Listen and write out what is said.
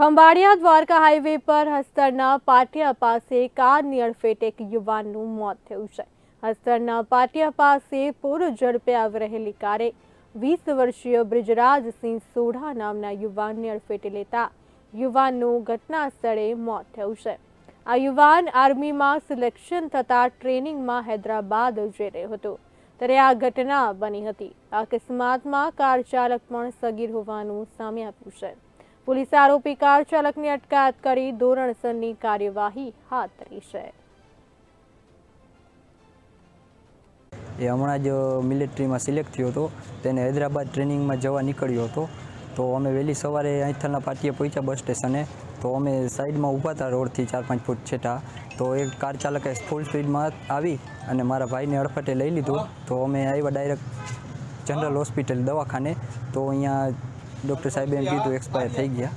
Khambhalia Dwarka highway પર હસ્તરના પાટિયા પાસે કારની અડફેટ એક યુવાનનું મોત થયું છે. હસ્તરના પાટિયા પાસે પૂર ઝડપે આવી રહેલી કારે વીસ વર્ષીય બ્રિજરાજસિંહ સોઢા નામના યુવાનને અડફેટે લેતા યુવાનનું ઘટના સ્થળે મોત થયું છે. આ યુવાન આર્મીમાં સિલેક્શન થતાં ટ્રેનિંગમાં હૈદરાબાદ જઈ રહ્યો હતો. ત્યારે આ ઘટના બની હતી. આ અકસ્માતમાં કાર ચાલક પણ સગીર હોવાનું સામે આવ્યું છે. પોલીસે આરોપી કાર ચાલકની અટકાયત કરી ધોરણસરની કાર્યવાહી હાથ ધરી છે. એ હમણાં જ મિલિટરીમાં સિલેક્ટ થયો હતો. તેને હૈદરાબાદ ટ્રેનિંગમાં જવા નીકળ્યો હતો. તો અમે વહેલી સવારે અહીંથલના પાટીએ પહોંચ્યા બસ સ્ટેશને. તો અમે સાઈડમાં ઊભા હતા રોડથી ચાર પાંચ ફૂટ છેટા. તો એક કાર ચાલકે ફૂલ સ્પીડમાં આવી અને મારા ભાઈને અડફટે લઈ લીધું. તો અમે આવ્યા ડાયરેક્ટ જનરલ હોસ્પિટલ દવાખાને. તો અહીંયા ડૉક્ટર સાહેબે એમ કીધું એક્સપાયર થઈ ગયા.